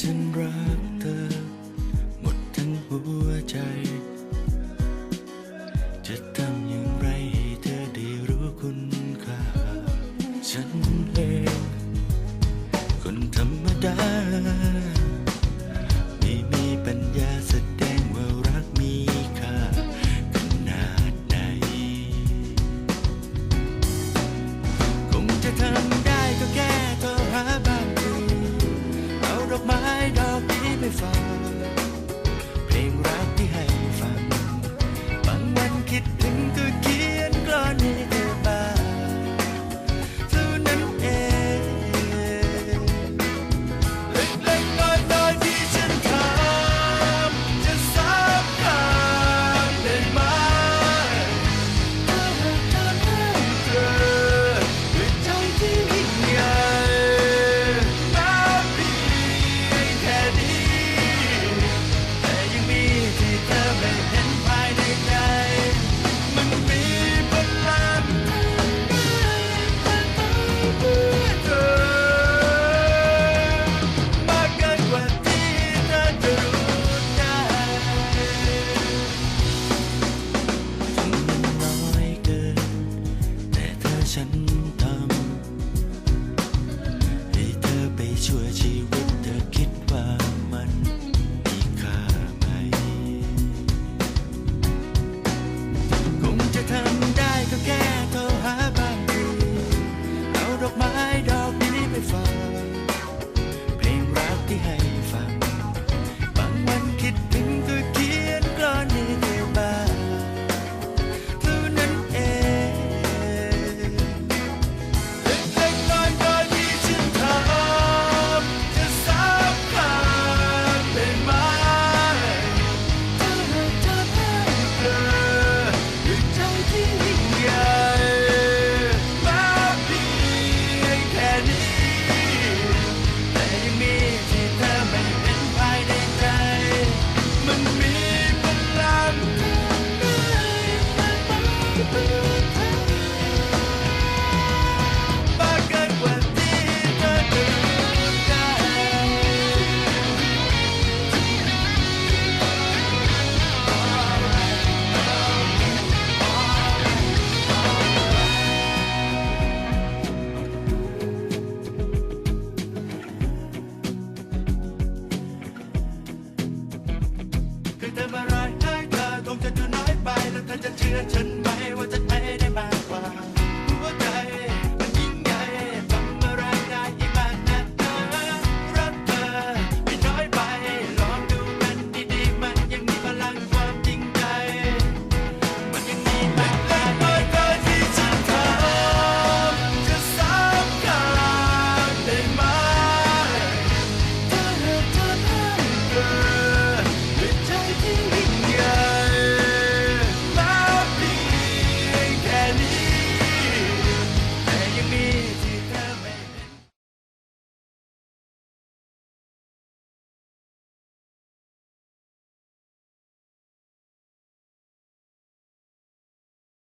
ฉันรักเธอ หมดทั้งหัวใจ จะทำอย่างไรให้เธอได้รู้คุณค่าฉัน เธอมาร้ายให้เธอคงจะดูน้อยไปแล้วเธอจะเชื่อฉันไหมว่าจะ